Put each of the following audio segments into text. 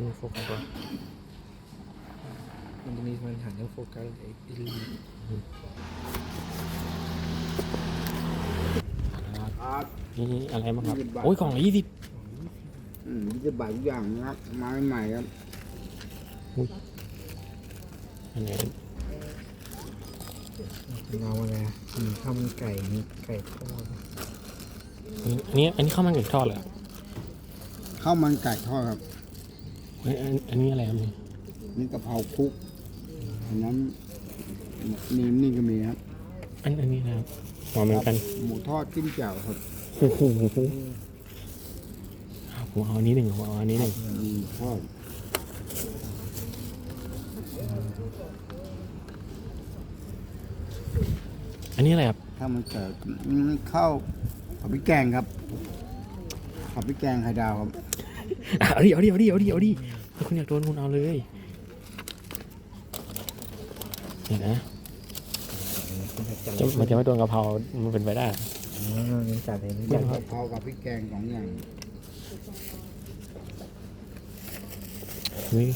นี่โฟกัสก่อนมันจะมีปัญหาเรื่องโฟกัสไอ้ไอ้ลีครับนี่อะไรบ้างครับยี่สิบบาทโอ้ยกล่องละยี่สิบอืมยี่สิบบาททุกอย่างนะครับไม้ใหม่ครับอันไหนเราอะไรอะมีข้าวมันไก่มีไก่ทอดอันนี้อันนี้ข้าวมันไก่ทอดเหรอข้าวมันไก่ทอดครับ เฮ้ยอันอันนี้อะไรครับนี่นี่กะเพราคลุกอันนั้นนี่นี่ก็มีครับอันอันนี้นะครับหอมเหมือนกันหมูทอดจิ้มแจ่วครับโอ้โหเอาผมเอาอันนี้หนึ่งผมเอาอันนี้หนึ่งหมูทอดอันนี้อะไรครับข้าวมันไก่อืมข้าวผัดพริกแกงครับผัดพริกแกงไข่ดาวครับ อะเอาดิเอาดิเอาดิเอาดิเอาดิถ้าคุณอยากโดนคุณเอาเลยเห็นนะจะมันจะไม่โดนกะเพรามันเป็นไปได้อ๋อนี่จัดเลยนี่กจัดะเพรากับพริกแกงสองอย่างนี่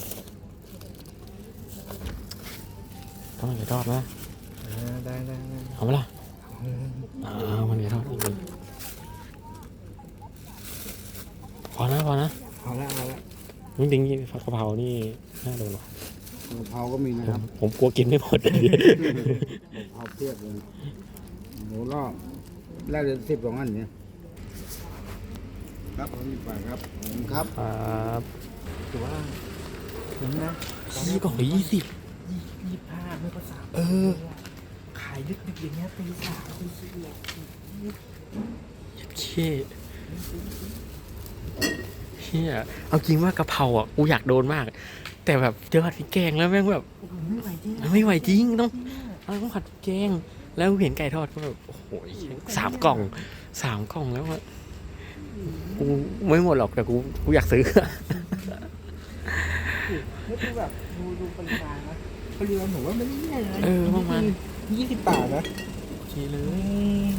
ข้าวมันไก่ทอดนะอ่าได้ได้ได้เอาไหมล่ะอ่ามันไก่ทอดอีกหนึ่งพอนะพอนะ เอาละเอาละจริงๆผัดกะเพรานี่น่าโดนหรอกกะเพราก็มีนะผครัมบผมกลัวกินไม่หมดเลย กะเพราเพียบเลยหมูรอบแรกเดือนสิบสองอันเนี่ยครับผมมีไปครับผมครับครับถือว่าคุ้มนะยี่กล่องละยี่สิบยี่ยี่ห้าไม่ก็สามเออ ขายดึกดึกๆอย่างเงี้ยตีสามตีสี่อะเชี่ยเชี่ ยเอาจริงว่ากะเพราอะกูอยากโดนมาก แต่แบบเจอผัดพริกแกงแล้วแม่งแบบโอ้โหไม่ไหวจริงไม่ไหวจริงต้องต้องผัดพริกแกง แล้วเห็นไก่ทอดก็แบบโอ้โหสามกล่องสามกล่องแล้วอะกูไม่หมดหรอกแต่กูกูอยากซื้อนี่คือแบบดูดูปริมาณนะปริมาณผมว่าไม่ได้แย่นะเออประมาณยี่สิบบาทนะโอเคเลย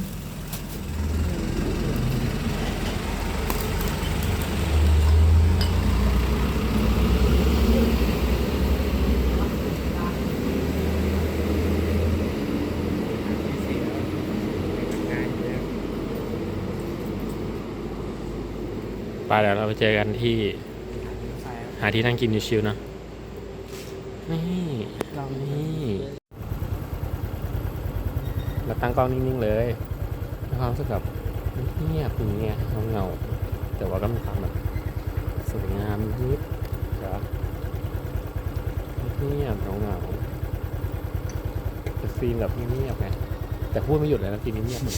ไป เดี๋ยวเราไปเจอกันที่หาที่นั่งกินชิวๆนะนี่เรานี่เราตั้งกล้องนิ่งๆเลยมีความรู้สึกแบบเงียบๆอย่างเงี้ยเงาๆแต่ว่าก็มีความแบบสวยงามยิบเดี๋ยวเงียบๆเงาๆเป็นซีนแบบเงียบๆไงแต่พูดไม่หยุดเลยนะซีนนี้เงียบเลย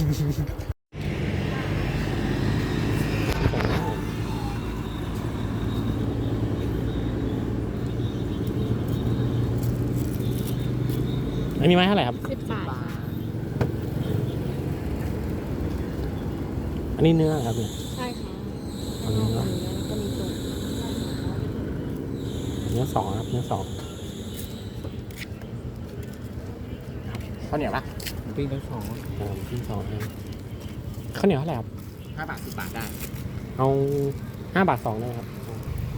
อั นนี้ไม้เท่าไหร่ครับ สิบบาทค่ะอันนี้เนื้อครับเนี่ยใช่ค่ะอันนี้แล้วเนอะก็มีตุ๋นเนื้อสองครับเนื้อสองข้าวเหนียวปะปิ้งทั้งสองอ่าที่สองครับข้าวเหนียวเท่าไหร่ครับห้าบาทสิบบาทได้ เอาห้าบาทสองได้ไหมครับ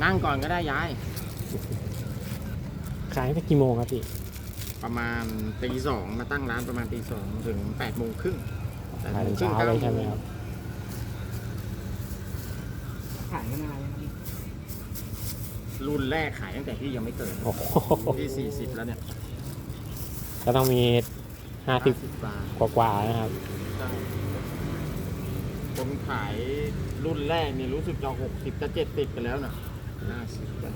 นั่งก่อนก็ได้ยายขายตั้งแต่กี่โมงครับพี่ ประมาณตีสองมาตั้งร้านประมาณตีสองถึงแปดโมงครึ่งแปดขายโมถึงงครึ่งเช้าเลยเก้าใช่ไหมโมครังบขายกันนานยังรุ่นแรกขายตั้งแต่ที่ยังไม่เกิดโอ้โหที่สี่สิบแล้วเนี่ยก็ต้องมีห้าสิบ50บาท กว่าๆนะครับ ใช่คนขายรุ่นแรกนี่รู้สึกจะหกสิบจะเจ็ดสิบกันแล้วนะห้าสิบบาท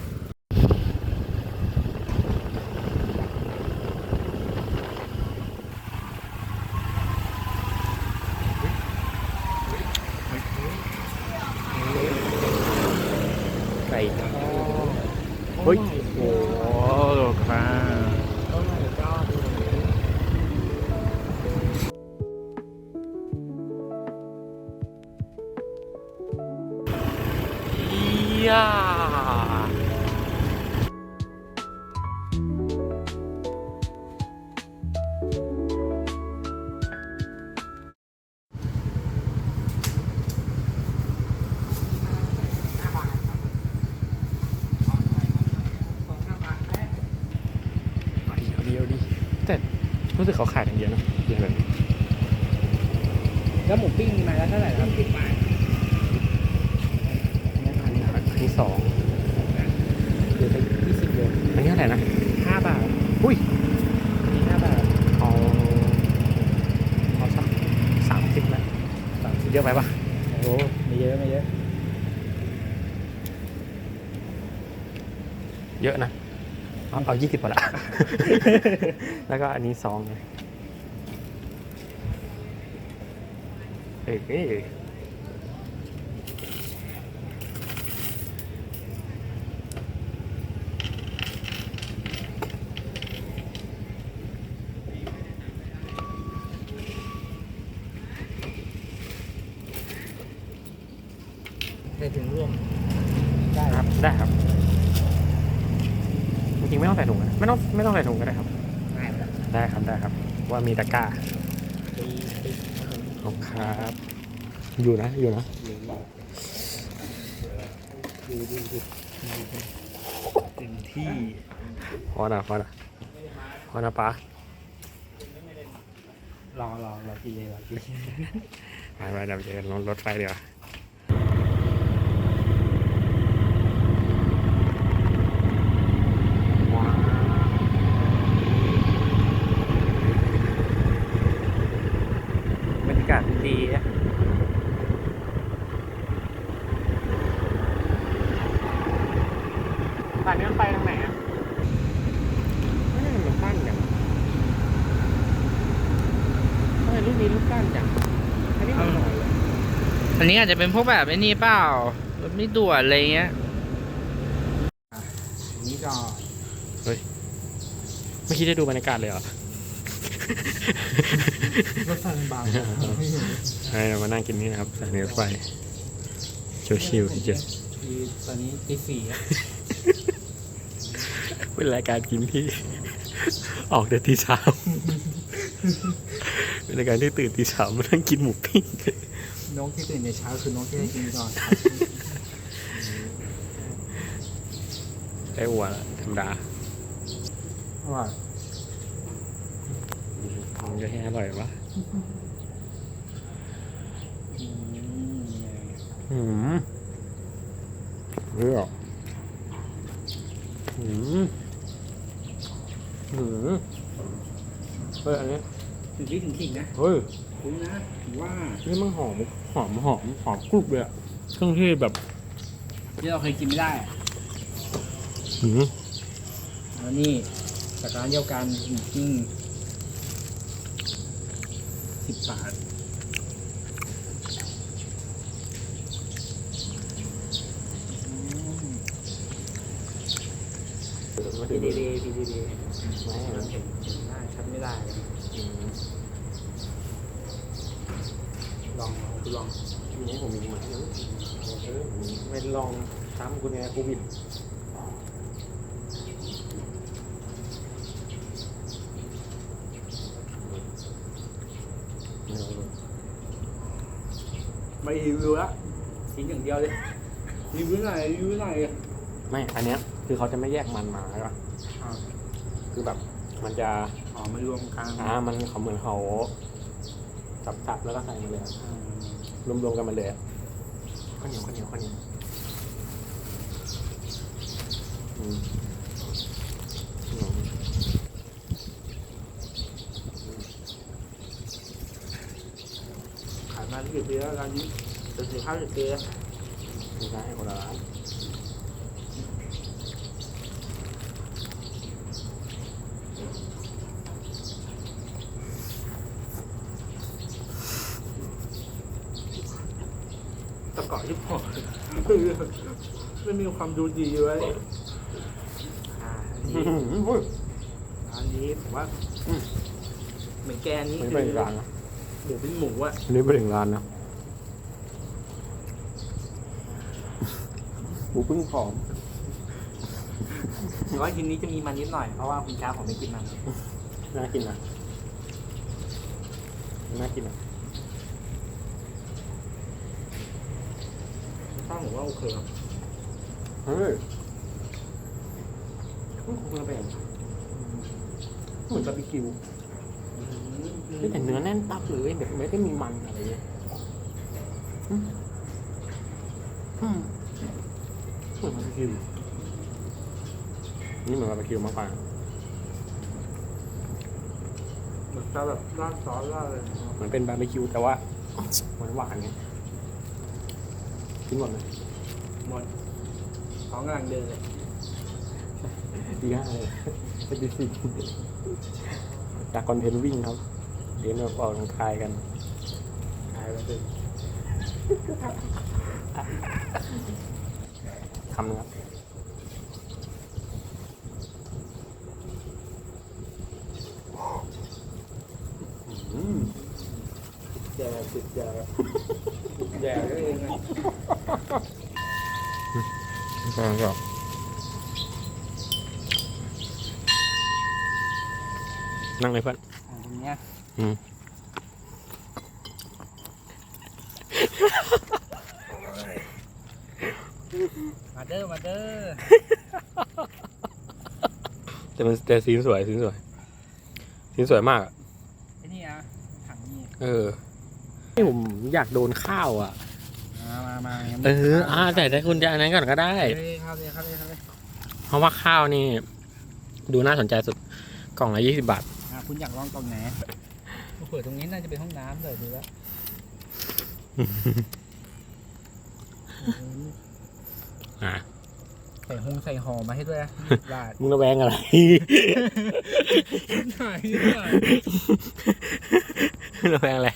รู้สึกเขาขายกันเยอะนะเยอะเลยแล้วหมูปิ้งมีมาแล้วเท่าไหร่ครับสิบบาทอันที่สองหรือไปยี่สิบโลอันนี้เท่าไหร่นะห้าบาทอุ้ยอันนี้ห้าบาทเอาเอาสักสามสิบนะสามสิบเยอะไปปะโอ้ไม่เยอะไม่เยอะเยอะนะเอาเอายี่สิบพอละ แล้วก็อันนี้สองเลยเอ้ยเอ้ยได้ถึงร่วมได้ครับ ได้ครับจริงๆ ไม่ต้องใส่ถุงนะไม่ต้องไม่ต้องใส่ถุงก็ได้ครับ ง่ายไหมล่ะได้ครับได้ครับ ว่ามีตะกร้าปีปีขอบครับ อยู่นะอยู่นะดูดูดูเต็มที่พอนะพอนะพอนะป้ารอรอรอกินเลยรอกินไปไปเดี๋ยวเจอกันรถไฟเดี๋ยวา บรรยากาศดีนะ ผ่านนี้มันไปทางไหนอะไม่ได้มันสั้นจังทำไมรุ่นนี้รุ่นสั้นจังอันนี้มันหน่อยเลย อั นนี้อาจจะเป็นพวกแบบไอ้นี่เปล่ารถไม่ด่วนอะไรเงี้ยนี่ก็ไม่คิดได้ดูบรรยากาศเลยเหรอรถไฟมันบางให้เรามานั่งกินนี่นะครับสถานีรถไฟชิวๆที่จะคือตอนนี้ตีสี่อะเป็นรายการกินที่ ออกเดินตีเช้าเป็นรายการที่ตื่นตีเช้ามานั่งกินหมูปิ้ง น้องที่ตื่นในเช้าคือน้องที่ได้กินก่อนไอ้อัวธรรมดาว่ามันจะให้อร่อยวะอืมเฮ้ยอะอืมอืมเฮ้ยอันนี้ ถึงที่ถึงขิงนะเฮ้ยคุ้มนะถือว่านี่มันหอมหอมหอมหอมกรุบเลยอะเครื่องเทศแบบที่เราเคยกินไม่ได้หืมแล้วนี่จากร้านเดียวกันหมูปิ้งสิบบาทพีดีดีพีดีดีไม่เห็นเห็นได้ชัดไม่ได้เลย ลองลองลองทีนี้ผมมีหมาอยู่เออผมไม่ลองซ้ำคุณไงโควิดไม่รีวิวละทิ้งอย่างเดียวเลยรีวิวหน่อยรีวิวหน่อยไม่ อันเนี้ย คือเขาจะไม่แยกมันมาใช่ปะอ่าคือแบบ มันจะอ๋อมารวมกันอ่ามันเขาเหมือนเขาสับๆแล้วก็ใส่มาเลยอะรวมๆกันมาเลยอะข้าวเหนียวข้าวเหนียวข้าวเหนียวอืมอืมขายมากี่ปีแล้วร้านนี้จะสี่ห้าสิบปีแล้วไม่ใช่คนละร้าน ตะเกาะที่พอ ไม่มีความดูดีไว้อ่าอันนี้อื้อหืออุ้ยร้านนี้ผมว่าอืมเหมือนแกนนี้ไม่คืไปอถึงร้านนะหมูเป็นหมูอะอันนี้ไปถึงร้านนะหมูปิ้งผอมแต่ว่าทีนี้จะมีมันนิดหน่อย เพราะว่าคุณช้าผมไม่กินมันน่ากินนะน่ากินนะ ถ้าผมว่าโอเคครับเฮ้ยมันคงจะเป็นเหมือนบาร์บีคิวอฮ้ยแต่เนื้อแน่นตับเลยแบบไม่ได้มีมันอะไรเลยอืมอืมเหมือนบาร์บีคิวนี่เหมือนบาร์บีคิวมากกว่าเหมือนจะแบบราดซอสราดอะไรเหมือนเป็นบาร์บีคิวแต่ว่าหวานหวานๆไง กินหมดไหมหมดท้องกำลังเดินเลยดีห้าเลยเป็นดีสี่จากคอนเทนต์วิ่งครับ เดี๋ยวเราออกกำลังกายกันหายไปเลยคำนะครับ อืม แย่ติดแย่แย่ก็เองไง ก็ นั่งเลยเพื่อนตรงเนี้ยอืมมาเด้อมาเด้อแต่มันแต่สีนสวยสีนสวยสีนสวยมากอะไอ้นี่อะถังนี่เออนี่ผมอยากโดนข้าวอะ มามามายังเอไม่ออ่าแต่ถ้าคุณจะอันนั้นก่อนก็ได้ เฮ้ยเข้าเลยเข้าเลยเข้าเลยเพราะว่าข้าวนี่ ดูน่าสนใจสุดกล่องละยี่สิบาทอะ คุณอยากลองตรงไหนเปิดตรงนี้น่าจะเป็นห้องน้ำเลยดูแล้วอะใส่หงใส่ห่อมาให้ด้วยนะบาทมึงระแวงอะไรหน่อยหน่อยระแวงอะไร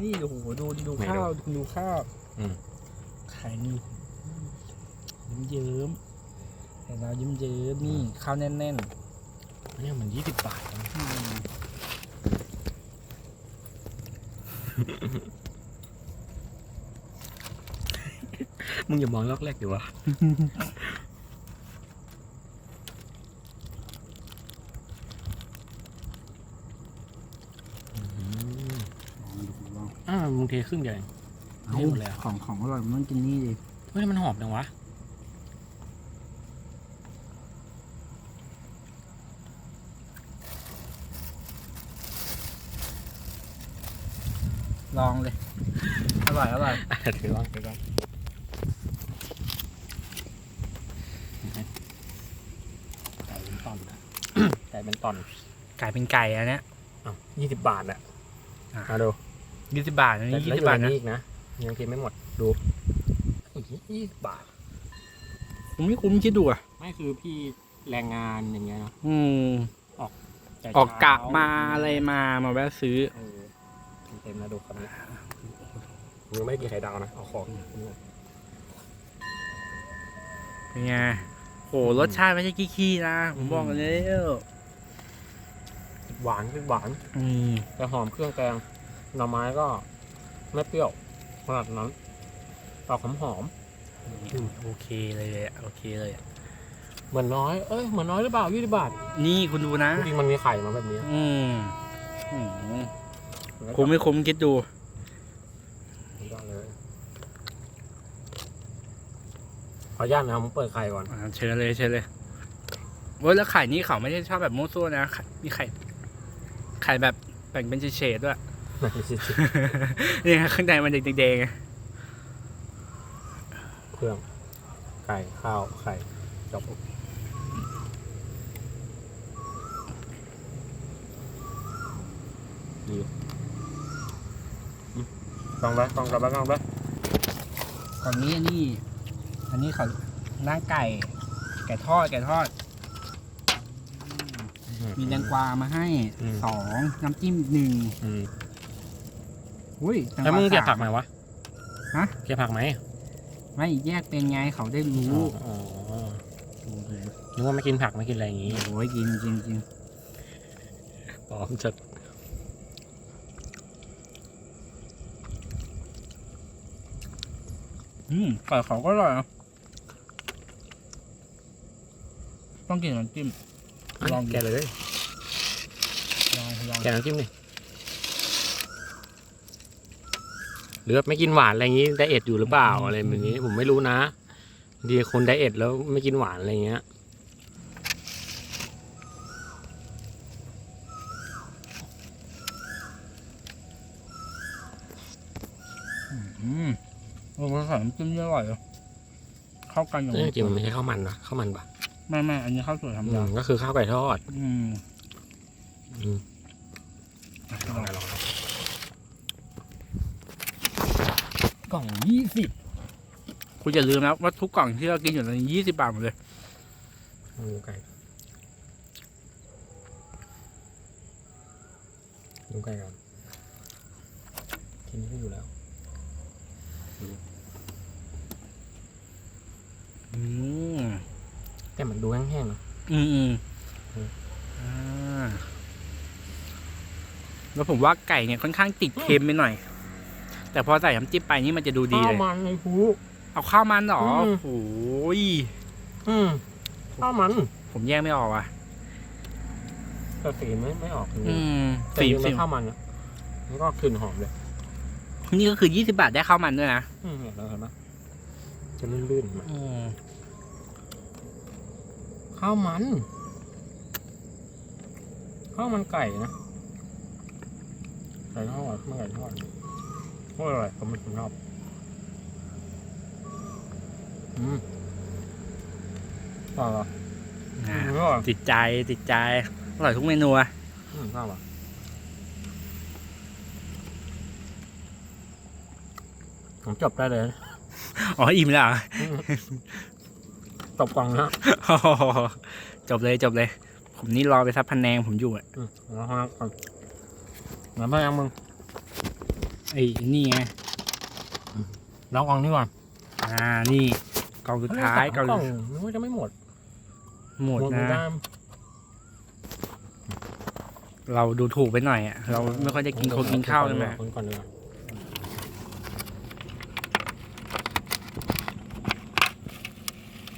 นี่โอ้โหดูดูไม่ข้าดูวดูข้าวอืมไข่นี่ยิ้มเยิ้มๆแต่เรายิ้มเยิ้มๆนี่ข้าวแน่น เนี่ยมันยี่สิบบาทนะๆอืมมึงอย่ามองลอกแรกดิวะอ้าวมึงเทครึ่งเดียวเองเอาเทหมดเลยอะของของอร่อยมันต้องกินนี่ดิเฮ้ยมันหอมจังวะ ลองเลย อร่อย อร่อยอะถือลองถือลองไก่เป็นตอนนะไก่เป็นตอนไก่เป็นไก่อันเนี้ยอ้าวยี่สิบบาทอะอะมาดูยี่สิบบาทอันนี้ยี่แล้วสิบบาทอยู่นะในอีกนะยังกินไม่หมดดูยี่สิบบาทผมไม่คุ้มคิดดูอะไม่คือพี่แรงงานอย่างเงี้ยเนาะอืมแต่ออกกะเช้มาอะไรมามาแวะซื้อ เออเต็มๆนะดูคำนี้มึงไม่ได้กินไข่ดาวนะ เอาของเป็นไงโหรสชาติไม่ใช่ขี้ๆนะ ผมบอกกันแล้วหวานคือหวานอืมแต่หอมเครื่องแกง หน่อไม้ก็ไม่เปรี้ยวขนาดนั้นออกหอมหอมโอเคเลยอะโอเคเลยอะๆเหมือนน้อย เอ้ย เหมือนน้อยหรือเปล่ายี่สิบบาท นี่คุณดูนะ จริงๆมันมีไข่มาแบบนี้ อืมอืม คุ้มไม่คุ้มคิดดูสุดยอดเลยขออนุญาตนะครับผมเปิดไข่ก่อนอ่าเชิญเลยเชิญเลยเว้ยแล้วไข่นี่เขาไม่ได้ชอบแบบมั่วซั่วนะไข่มีไข่ ไข่แบบแบ่งเป็นเฉดๆด้วยนี่ข้างในมันแดงๆไงเครื่อง ไก่ ข้าว ไข่จบดีอืมกล่ องไปกล่องกลับไปกล่องไปก่อนนี้อันนี้ อันนี้เขาหน้าไก่ ไก่ทอด ไก่ทอด มีแตงกวามาให้อืม สองน้ำจิ้มหนึ่งอืมอุ้ยตแล้วมึงเก็บสาผักไหมวะฮะ เก็บผักไหมไม่แยกเป็นไงเขาได้รู้อ๋อนึกว่าไม่กินผักไม่กินอะไรอย่างงี้โอ้ยกินกินกินปลอมจัด อืมไก่เขาก็อร่อยนะต้องกินน้ำจิ้ม ลองดูแกะเลยลองลองแกะน้ำจิ้มดิหรือว่าไม่กินหวานอะไรอย่างงี้ไดเอทอยู่หรือเปล่าอะไรแบบนี้ ผมไม่รู้นะดีคนไดเอทแล้วไม่กินหวานอะไรอย่างเงี้ย อืมโอ้โหใส่ น้ำจิ้มนี่อร่อยเลยเข้ากันอย่างจริงๆมันไม่ใช่ข้าวมันนะข้าวมันปะไม่ไม่อันนี้ข้าวสวยธรรมอืดามก็คือข้าวไก่ทอด อืมอืมลองลองกล่องยี่สิบคุณอย่าลืมนะว่าทุกกล่องที่เรากินอยู่ตอนนี้ยี่สิบบาทหมดเลยหมูไก่หมูไก่ก่อนทีนี้ก็อยู่แล้ว อืมแต่มันดูแห้งๆเนอะอืมอืมอืมอ่าแล้วผมว่าไก่เนี่ยค่อนข้างติดเค็มไปหน่อย แต่พอใส่น้ำจิ้มไปนี่มันจะดูดีข้าวเลย มันไอ้ผู เอาข้าวมันเหรออืม โอ้ยอืมข้าวมันผมแยกไม่ออกอะ แต่สีไม่ไม่ออกจริงอืมแต่สีจริงๆสีมันข้าวมันอะมันก็กลิ่นหอมเลย นี่ก็คือยี่สิบาทได้ข้าวมันด้วยนะอืมเห็นแล้วเห็นไหมจะลื่นๆมาอืม ข้าวมัน ข้าวมันไก่นะไก่ทอดมันไก่ทอดโอ้ยอร่อยผมไม่ชอบอืมอร่อยอ่าอร่อยติดใจติดใจอร่อยทุกเมนูอะอืมชอบอะผมจบได้เลยนะอ๋อ อิ่มแล้ว เหรออืมจบกล่องนะโอ้โหจบเลยจบเลย ผมนี่รอไปซับพันแนงผมอยู่อะอืมแล้วครับก่อนแล้วพ่อยังมึงไอ้นี่ไงลองกล่องนี้ก่อนอ่านี่กล่องสุดท้ายกล่องกล่องนึกว่าจะไม่หมดหมดเหมือนนะกันเราดูถูกไปหน่อยอะเราไม่ค่อยได้กินคนกินข้าวเลยนะคนก่อนเลย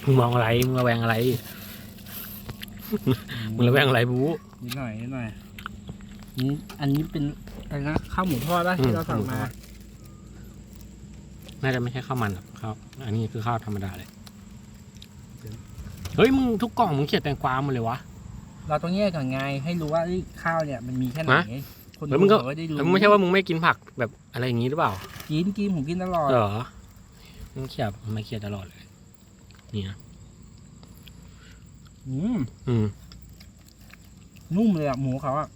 มึงมองอะไรมึงระแวงอะไรมึงระแวงอะไรบู๊นิดหน่อยนิดหน่อยนี่อันนี้เป็นอะไรนะข้าวหมูทอดป่ะที่เราสั่งมา น่าจะไม่ใช่ข้าวมันหรอกข้าวอันนี้คือข้าวธรรมดาเลย เฮ้ยมึงทุกกล่องมึงเขียนแตงกวาหมดเลยวะ เราต้องแยกก่อนไงให้รู้ว่าเอ้ยข้าวเนี่ยมันมีแค่ไหนฮะคนแล้วมึงก็ดูเขาได้รู้แล้วไม่ใช่ว่ามึงไม่กินผักแบบอะไรอย่างนี้หรือเปล่า กินกินผมกินตลอดเหรอมึงเขียนไม่เขียนตลอดเลย นี่นะอืมอืมนุ่มเลยอะหมูเขาอะ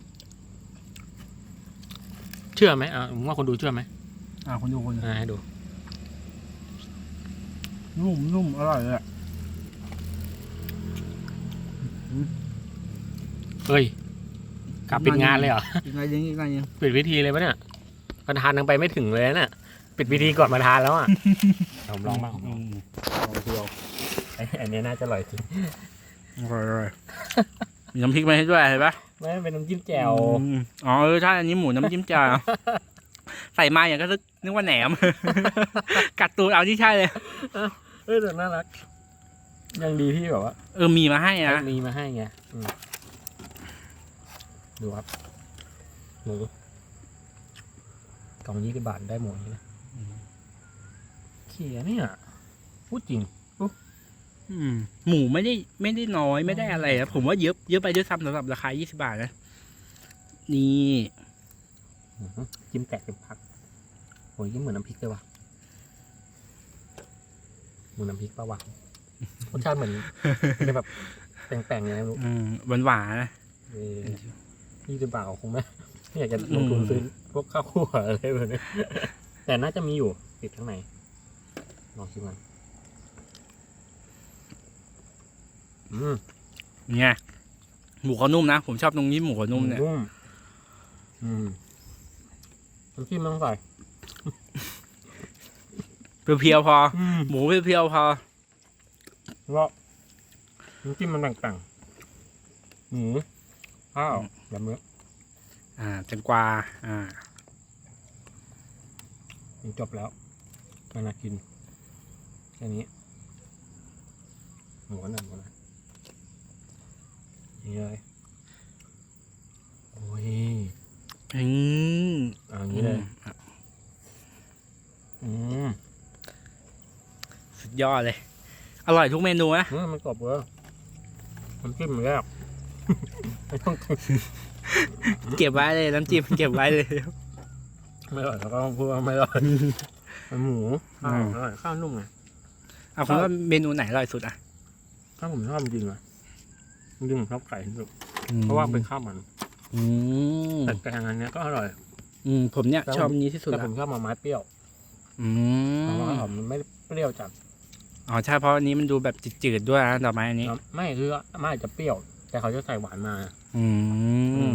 เชื่อไหมอะมึงว่าคนดูเชื่อไหมอ่าคนดูคนดูอ่าให้ดู นุ่มนุ่มอร่อยเลยอะเฮ้ย กลับปิดงานเลยเหรอ อีกหน่อยยังอีกหน่อยยังปิดวิธีเลยปะเนี่ยประธานยังไปไม่ถึงเลยนะปิดวิธีก่อนประธานแล้วอะ ผมลองบ้างผมลอง มลองดูเอา ไอ้อันนี้น่าจะอร่อยจริงอร่อยอร่อยมีน้ำพริกมาให้ด้วยเห็นปะไม่เป็นน้ำจิ้มแจ่วอืมอ๋อเออใช่อันนี้หมูน้ำจิ้มจ่าใส่มาอย่างก็นึกว่าแหนม กัดตูดเอาที่ใช่เลย เออแต่น่ารัก ยังดีที่แบบว่าเออมีมาให้นะมีมาให้ไงอืมดูครับหมูกล่องยี่สิบบาทได้หมูนี้นะเขียเนี่ยพูดจริงอืม หมูไม่ได้ไม่ได้น้อยไม่ได้อะไรนะผมว่าเยอะเยอะไปด้วยซ้ำสำหรับราคา 20 บาทนะ นี่อื้อหือจิ้มแตกเป็นพักโอ้ยยิ้มเหมือนน้ำพริกเลยว่ะเหมือนน้ำพริกปะวะรสชาติเหมือนเป็นแบบแป่งๆอย่างนี้ไม่รู้อืมหวานหวานๆนะเออยี่สิบบาทคงไหมไม่อยากจะลงทุนซื้อพวกข้าวคั่วอะไรแบบนี้แต่น่าจะมีอยู่ติดข้างในลองชิมกัน อืมเนี่ยหมูเขานุ่มนะ ผมชอบตรงนี้หมูเขานุ่มเนี่ย นุ่มอืมน้ำจิ้มไม่ต้องใส่เพียวๆพอ อืมหมูเพียวๆพอแล้วน้ำจิ้มมันแบ่งๆหมูข้าวแบบนี้อ่าแตงกวา อ่ามันจบแล้วไม่น่ากินแค่นี้หมูหน่อยหมูหน่อย นี่เลยโอ้ยอืมเอย่างนี้เลยอืมสุดยอดเลย อร่อยทุกเมนูนะเออมันกรอบเลยน้ำจิ้มมันแยกไม่ต้องกินเก็บไว้เลยน้ำจิ้มเก็บไว้เลยไม่อร่อยแล้วก็พูดว่าไม่อร่อยมันหมูข้าวอืมอร่อยข้าวนุ่มไงเอาคุณว่าเมนูไหนอร่อยสุดอะข้าวผมชอบจริงๆอะ จริงๆผมชอบไก่ที่สุดเพราะว่าเป็นข้าวมันอืมแต่แกงอันเนี้ยก็อร่อย อืมผมเนี่ยแต่ผมชอบอันนี้ที่สุดแต่ละผมชอบมาไม้เปรี้ยวอืเพราะมว่าหอมมันไม่ได้เปรี้ยวจัดอ๋อใช่เพราะอันนี้มันดูแบบจืดๆด้วยนะดอกไม้อันนี้แล้วไม่คือมันอาจจะเปรี้ยว แต่เขาจะใส่หวานมา อืม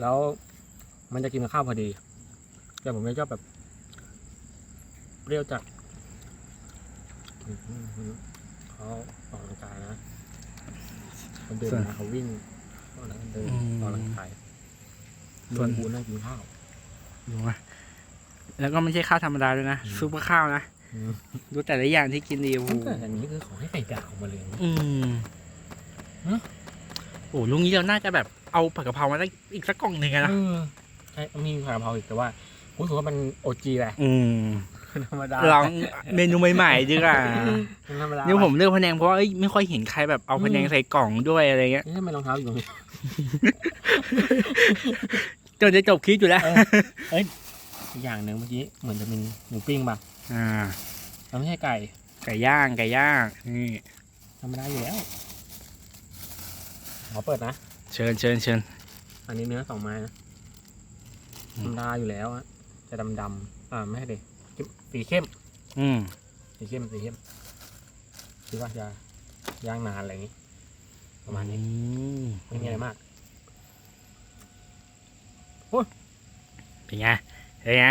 แล้วมันจะกินกับข้าวพอดี แต่ผมไม่ชอบแบบ เปรี้ยวจัดอื้อหือเขาออกกำลังกายนะ เขาเดินมาเขาวิ่งเขาเดินออกกำลังกายส่วนบูนั่งกินข้าว ดูว่าแล้วก็ไม่ใช่ข้าวธรรมดาด้วยนะซุปเปอร์ข้าวนะอืม ดูแต่ละอย่างที่กินดีโอ้โห แต่อันนี้คือขอให้ไก่ดาวมาเลยนะ อืมฮะ โอ้ลุงนี้เราน่าจะแบบเอาผักกะเพรามาได้อีกสักกล่องหนึ่งอะนะเออใช่มีผัดกะเพราอีกแต่ว่ารู้สึกว่ามันโอจีแหละอืม ธรรมดาลองเมนูใหม่ๆดีกว่ามันธรรมดานี่ผมเลือกพะแนงเพราะว่าเอ้ยไม่ค่อยเห็นใครแบบเอาพะแนงใส่กล่องด้วยอะไรเงี้ยนี่ทำไมรองเท้าอยู่ตรงนี้จนจะจบคลิปอยู่แล้วเอ้ยอีกอย่างหนึ่งเมื่อกี้เหมือนจะเป็นหมูปิ้งป่ะอ่ามันไม่ใช่ไก่ ไก่ย่างไก่ย่างนี่ธรรมดาอยู่แล้วขอเปิดนะเชิญเชิญเชิญอันนี้เนื้อสองไม้นะอืมธรรมดาอยู่แล้วอะจะดำดำๆอ่าไม่ใช่ดิ สีเข้ม อืมสีเข้มสีเข้มคิดว่าจะย่างนานอะไรอย่างงี้ ประมาณนี้อืมไม่มีอะไรมากเป็นไงเป็นไง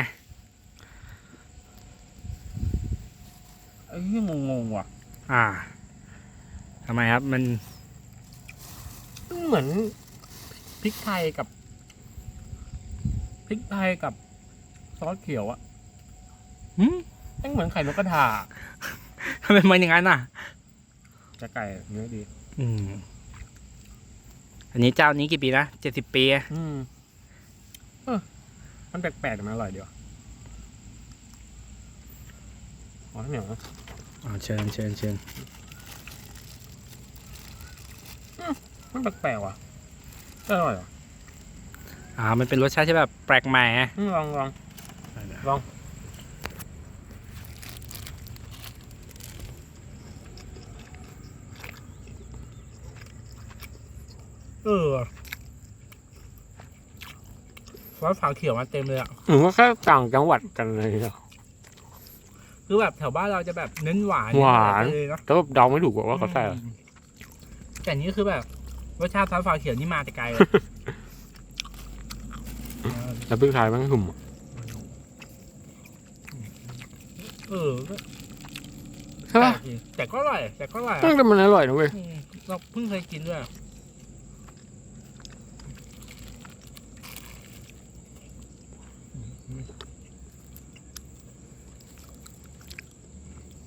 เอ้ยงงงๆว่ะ อ่าทำไมครับมันมัน เหมือนพริกไทยกับพริกไทยกับซอสเขียวอะ หืมแม่งเหมือนไข่นกกระทาทำไมมันอย่างนั้นอะ จะไก่เนื้อดี อืม อันนี้เจ้านี้กี่ปีนะเจ็ดสิบปีอะอืมเออมันแปลกๆแต่มันอร่อยดีว่ะอ๋อเหนียวนะอ๋อเชิญเชิญเชิญมันแปลกๆว่ะก็อร่อยว่ะอ่า มันเป็นรสชาติที่แบบแปลกใหม่อะอืมลองลอง ลอง เออรสฝาเขียวมาเต็มเลยอะอืมก็แค่ต่างจังหวัดกันเลยอะคือแบบแถวบ้านเราจะแบบเน้นหวานหวานไปเลยเนาะแต่ว่าเดาไม่ถูกว่าเขาใส่อะไรอืมแต่อันนี้คือแบบรสชาติซอสฝาเขียวนี่มาแต่ไกลเลยแล้วพริกไทยมันหุ่มอะเออก็ใช่ปะแปลกดีแต่ก็อร่อยแต่ก็อร่อยเอออะแต่มันอร่อยนะเว้ยอืมเราเพิ่งเคยกินด้วย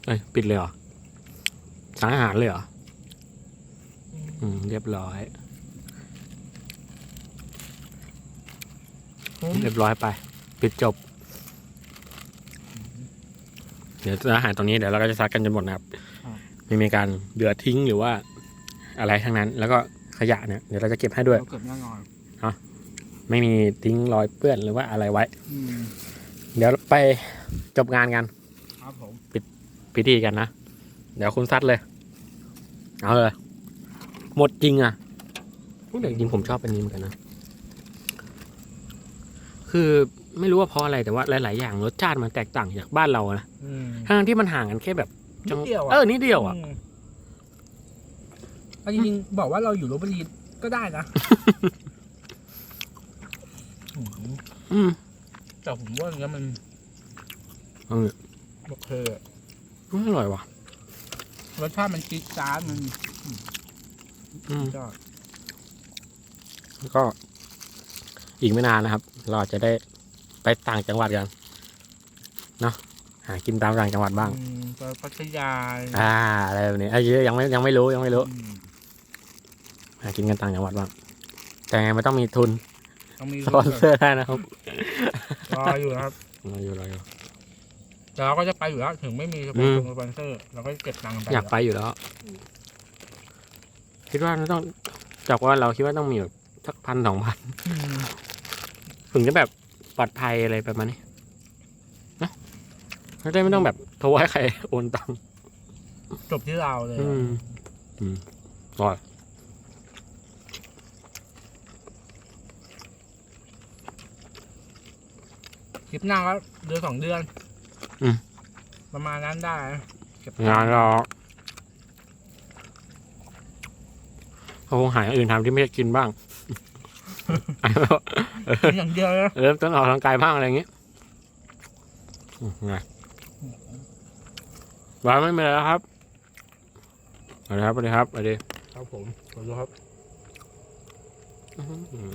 เอ้ยปิดเลยเหรอสั่งอาหารเลยเหรอ อืม เรียบร้อย เรียบร้อยไป ปิดจบ เดี๋ยวอาหารตรงนี้เดี๋ยวเราก็จะซัดกันจนหมดนะครับ ไม่มีการเหลือทิ้งหรือว่า อะไรทั้งนั้น แล้วก็ขยะเนี่ยเดี๋ยวเราจะเก็บให้ด้วย เราเกือบแน่นอนไม่มีทิ้งรอยเปื้อนหรือว่าอะไรไว้ อืม เดี๋ยวไปจบงานกันครับผม พิธีกันนะ เดี๋ยวคุณซัดเลย เอาเลย หมดจริงอะพูดแต่จริงๆผมชอบอันนี้เหมือนกันนะ คือไม่รู้ว่าเพราะอะไรแต่ว่าหลาย ๆ อย่างรสชาติมันแตกต่างจากบ้านเรานะอืมทั้งที่มันห่างกันแค่แบบนิดเดียวอะเออนิดเดียวอะมเอาจริงๆบอกว่าเราอยู่ลบบุรีก็ได้นะอืมอืมแต่ผมว่าอย่างเงี้ยมันเออโอเคอะอร่อยว่ะ รสชาติมันจี๊ดจ๊าดมันอืม ยอดแล้วก็อีกไม่นานนะครับ เราอาจจะได้ไปต่างจังหวัดกันเนาะหากินตามต่างจังหวัดบ้าง อืมไปพัทยาอ่าอะไรแบบนี้ไอ้เยอะยังไม่ยังไม่รู้ยังไม่รู้อืมหากินกันต่างจังหวัดบ้าง แต่ไงมันต้องมีทุนต้องมีสปอนเซอร์ได้นะครับ รออยู่นะครับรออยู่รออยู่ แต่เราก็จะไปอยู่แล้วถึงไม่มีสปอือนมเซอร์สปอนเซอร์เราก็เก็บตังค์ไปอยากไปอยู่แล้ว คิดว่าต้องจากว่าเราคิดว่าต้องมีแบบสักพันสองพันอืมถึงจะแบบปลอดภัยอะไรประมาณนี้ไม่ได้ไม่ต้องแบบโทรให้ใครโอนตังค์จบที่เราเลยอืมอืมอร่อยคลิปหน้าก็เดือนสองเดือน อืม ประมาณนั้นได้นะเก็บงานรอเขาคงหาอย่างอื่นทำที่ไม่ได้กินบ้าง กินอย่างเดียวนะเริ่มต้นออกกำลังกายบ้างอะไรอย่างเงี้ยอืมไงวานไม่มีอะไรแล้วครับสวัสดีครับสวัสดีครับสวัสดีครับผมขอบคุณครับ อื้อหือ